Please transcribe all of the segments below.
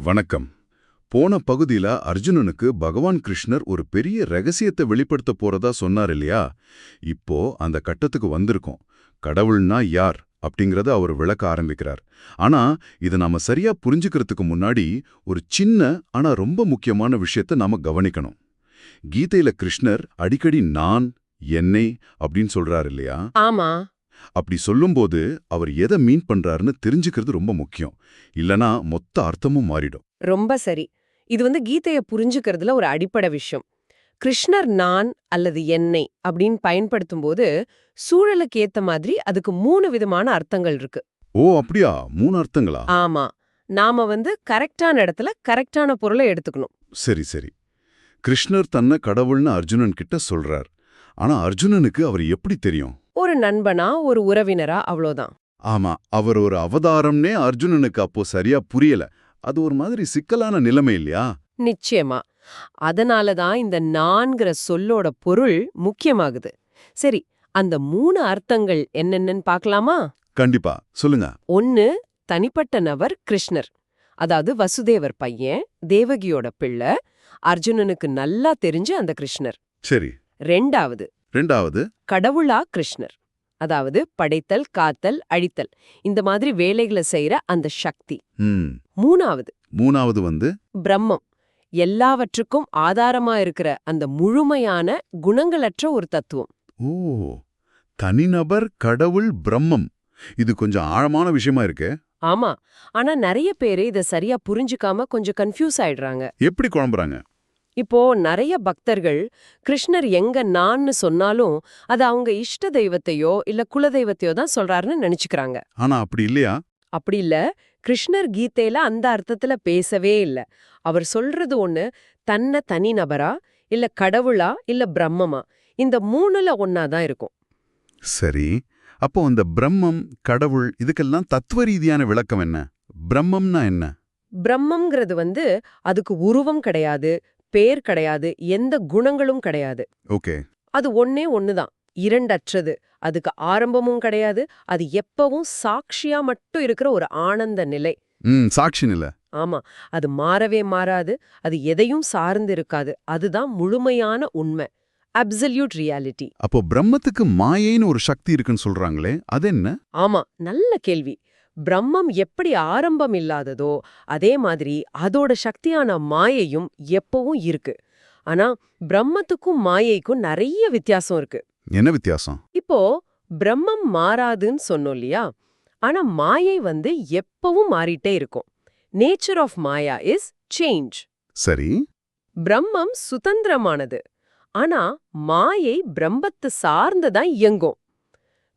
வணக்கம். போன பகுதியில அர்ஜுனனுக்கு பகவான் கிருஷ்ணர் ஒரு பெரிய ரகசியத்தை வெளிப்படுத்த போறதா சொன்னார் இல்லையா? இப்போ அந்த கட்டத்துக்கு வந்திருக்கோம். கடவுள்னா யார்? அப்படிங்கறத அவர் விளக்க ஆரம்பிக்கிறார். ஆனா இதை நாம சரியா புரிஞ்சுக்கிறதுக்கு முன்னாடி ஒரு சின்ன ஆனா ரொம்ப முக்கியமான விஷயத்தை நாம கவனிக்கணும். கீதையில கிருஷ்ணர் அடிக்கடி நான் என்னை அப்படின்னு சொல்றாரு இல்லையா? ஆமா. அப்படி சொல்லும்போது அவர் எதை மீன் பண்றாருன்னு தெரிஞ்சுக்கிறது ரொம்ப முக்கியம். இல்லனா மொத்த அர்த்தமும் மாறிடும். ரொம்ப சரி. இது வந்து கீதைய புரிஞ்சுக்கிறதுல ஒரு அடிப்படை விஷயம். கிருஷ்ணர் நான் அல்லது என்னை அப்படின்னு பயன்படுத்தும் போது சூழலுக்கு ஏத்த மாதிரி அதுக்கு மூணு விதமான அர்த்தங்கள் இருக்கு. ஓ அப்படியா? மூணு அர்த்தங்களா? ஆமா. நாம வந்து கரெக்டான இடத்துல கரெக்டான பொருளை எடுத்துக்கணும். சரி சரி. கிருஷ்ணர் தன்னை கடவுள்னு அர்ஜுனன் கிட்ட சொல்றார். ஆனா அர்ஜுனனுக்கு அவர் எப்படி தெரியும்? நண்பனா ஒரு உறவினரா அவ்வளோதான். ஆமா அவர் ஒரு அவதாரம்னே அர்ஜுனனுக்கு அப்போ சரியா புரியல. அது ஒரு மாதிரி சிக்கலான நிலைமை இல்லையா? நிச்சயமா. அதனால தான் இந்த நான்கிற சொல்லோட பொருள் முக்கியமாகுது. சரி அந்த மூணு அர்த்தங்கள் என்னென்னன்னு பார்க்கலாமா? கண்டிப்பா சொல்லுங்க. ஒன்னு தனிப்பட்ட நபர் கிருஷ்ணர். அதாவது வசுதேவர் பையன் தேவகியோட பிள்ளை அர்ஜுனனுக்கு நல்லா தெரிஞ்ச அந்த கிருஷ்ணர். சரி. ரெண்டாவது ரெண்டாவது? கடவுளா கிருஷ்ணர். அதாவது படைத்தல் காத்தல் அழித்தல். இந்த மாதிரி வேலைகளை செய்யற அந்த சக்தி. மூணாவது. மூணாவது வந்து? பிரம்மம். எல்லாவற்றுக்கும் ஆதாரமா இருக்கிற அந்த முழுமையான குணங்களற்ற ஒரு தத்துவம். ஓ! தனிநபர் கடவுள் பிரம்மம். இது கொஞ்சம் ஆழமான விஷயமா இருக்கே. ஆமா. ஆனா நிறைய பேரு இத சரியா புரிஞ்சுக்காம கொஞ்சம் கன்ஃபியூஸ் ஆயிடுறாங்க. எப்படி குழம்புறாங்க? இப்போ நிறைய பக்தர்கள் கிருஷ்ணர் எங்க நான்னு சொன்னாலும் அது அவங்க இஷ்ட தெய்வத்தையோ இல்ல குல தெய்வத்தையோ தான் சொல்றாருன்னு நினைச்சுக்கிறாங்க. ஆனா அப்படி இல்லையா? அப்படி இல்ல. கிருஷ்ணர் கீதையில அந்த அர்த்தத்துல பேசவே இல்ல. அவர் சொல்றது ஒண்ணு தன்னை தனி நபரா இல்ல கடவுளா இல்ல பிரம்மமா? இந்த மூணுல ஒன்னாதான் இருக்கும். சரி. அப்போ அந்த பிரம்மம் கடவுள் இதுக்கெல்லாம் தத்துவ ரீதியான விளக்கம் என்ன? பிரம்மம்னா என்ன? பிரம்மம்ங்கிறது வந்து அதுக்கு உருவம் கிடையாது பேர் கிடையாது எந்த குணங்களும் கிடையாது. ஓகே. அது ஒன்னே ஒண்ணுதான். இரண்டற்றது. அதுக்கு ஆரம்பமும் கிடையாது அது எப்பவும் சாட்சியா மட்டும் இருக்கிற ஒரு ஆனந்த நிலை. சாட்சி நில. ஆமா அது மாறவே மாறாது அது எதையும் சார்ந்து இருக்காது. அதுதான் முழுமையான உண்மை. அப்சல்யூட் ரியாலிட்டி அப்போ பிரம்மத்துக்கு மாயைன்னு ஒரு சக்தி இருக்குன்னு சொல்றாங்களே அது என்ன? ஆமா நல்ல கேள்வி. பிரம்மம் எப்படி ஆரம்பம் இல்லாததோ அதே மாதிரி அதோட சக்தியான மாயையும் எப்பவும் இருக்கு. ஆனா பிரம்மத்துக்கும் மாயைக்கும் நிறைய வித்தியாசம் இருக்கு. என்ன வித்தியாசம்? இப்போ பிரம்மம் மாறாதுன்னு சொன்னோம் இல்லையா? ஆனா மாயை வந்து எப்பவும் மாறிட்டே இருக்கும். Nature of maya is change சரி. பிரம்மம் சுதந்திரமானது. ஆனா மாயை பிரம்மத்து சார்ந்துதான் இயங்கும்.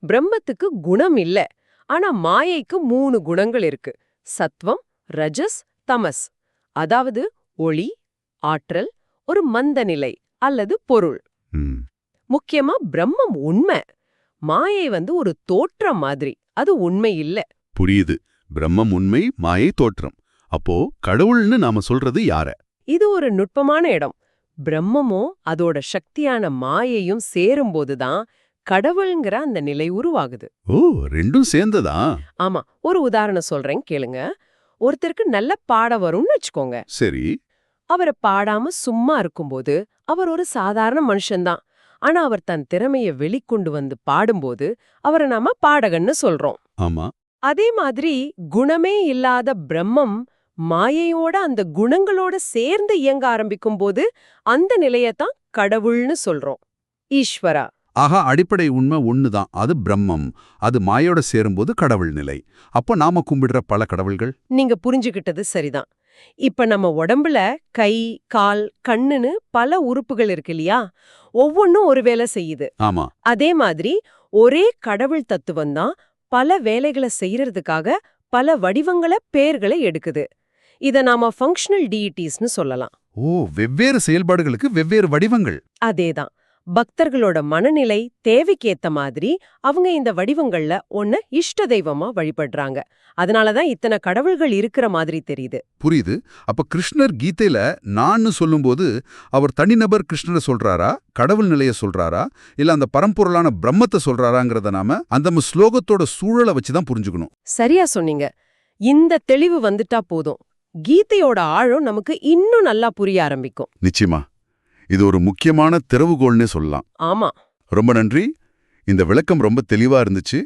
பிரம்மத்துக்கு குணம் இல்ல. ஆனா மாயைக்கு மூணு குணங்கள் இருக்கு. சத்வம் ரஜஸ் தமஸ். அதாவது ஒளி ஆற்றல் ஒரு மந்த நிலை அல்லது பொருள். முக்கியமா பிரம்மம் உண்மை. மாயை வந்து ஒரு தோற்றம் மாதிரி. அது உண்மை இல்ல. புரியுது. பிரம்மம் உண்மை மாயை தோற்றம். அப்போ கடவுள்னு நாம சொல்றது யார? இது ஒரு நுட்பமான இடம். பிரம்மமும் அதோட சக்தியான மாயையும் சேரும்போதுதான் கடவுள்ங்கிற அந்த நிலை உருவாகுது. ஓ ரெண்டும் சேர்ந்ததா? ஆமா ஒரு உதாரணம் சொல்றேன் கேளுங்க. ஒருத்தருக்கு நல்ல பாட வரும்னு வச்சுக்கோங்க. சரி. அவரை பாடாம சும்மா இருக்கும்போது அவர் ஒரு சாதாரண மனுஷன்தான். ஆனா அவர் தன் திறமைய வெளிக்கொண்டு வந்து பாடும்போது அவரை நாம பாடகன்னு சொல்றோம். ஆமா. அதே மாதிரி குணமே இல்லாத பிரம்மம் மாயையோட அந்த குணங்களோட சேர்ந்து இயங்க ஆரம்பிக்கும் போது அந்த நிலையத்தான் கடவுள்னு சொல்றோம். ஈஸ்வரா. ஆகா அடிப்படை உண்மை ஒண்ணுதான். அது பிரம்மம். அது மாயோட சேரும்போது கடவுள் நிலை. அப்போ நாம கும்பிடுற பல கடவுள்கள்? நீங்க புரிஞ்சுகிட்டது சரிதான். இப்ப நம்ம உடம்புல கை கால் கண்ணுன்னு பல உறுப்புகள் இருக்கு இல்லையா? ஒவ்வொன்னும் ஒரு வேலை செய்யுது. ஆமா. அதே மாதிரி ஒரே கடவுள் தத்துவம் தான் பல வேலைகளை செய்யறதுக்காக பல வடிவங்கள பேர்களை எடுக்குது. இத நாம ஃபங்க்ஷனல் டீயிட்டிஸ்னு சொல்லலாம். ஓ வெவ்வேறு செயல்பாடுகளுக்கு வெவ்வேறு வடிவங்கள். அதேதான். பக்தர்களோட மனநிலை தேவைக்கேத்த மாதிரி அவங்க இந்த வடிவங்கள்ல ஒன்ன இஷ்ட தெய்வமா வழிபடுறாங்க. அதனாலதான் இத்தனை கடவுள்கள் இருக்கிற மாதிரி தெரியுது. புரியுது. அப்ப கிருஷ்ணர் கீதையில நான்னு சொல்லும்போது அவர் தனிநபர் கிருஷ்ணரை சொல்றாரா? கடவுள் நிலைய சொல்றாரா? இல்ல அந்த பரம்பொருளான பிரம்மத்தை சொல்றாராங்கிறத நாம அந்த ஸ்லோகத்தோட சூழலை வச்சுதான் புரிஞ்சுக்கணும். சரியா சொன்னீங்க. இந்த தெளிவு வந்துட்டா போதும். கீதையோட ஆழம் நமக்கு இன்னும் நல்லா புரிய ஆரம்பிக்கும். நிச்சயமா. இது ஒரு முக்கியமான திறவுகோல்னே சொல்லலாம். ஆமா. ரொம்ப நன்றி. இந்த விளக்கம் ரொம்ப தெளிவா இருந்துச்சு.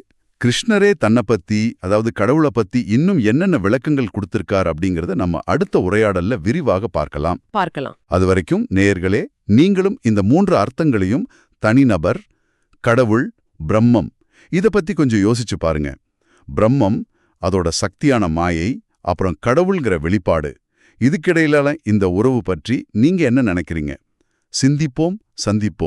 கிருஷ்ணரே தன்னை பத்தி அதாவது கடவுளை பத்தி இன்னும் என்னென்ன விளக்கங்கள் கொடுத்திருக்கார் அப்படிங்கறத நம்ம அடுத்த உரையாடல்ல விரிவாக பார்க்கலாம். பார்க்கலாம். அது வரைக்கும் நேயர்களே நீங்களும் இந்த மூன்று அர்த்தங்களையும் தனிநபர் கடவுள் பிரம்மம் இத பத்தி கொஞ்சம் யோசிச்சு பாருங்க. பிரம்மம் அதோட சக்தியான மாயை அப்புறம் கடவுள்ங்கிற வெளிப்பாடு. இதுக்கிடையில இந்த உறவு பற்றி நீங்க என்ன நினைக்கிறீங்க? சிந்திப்போம் சந்திப்போம்.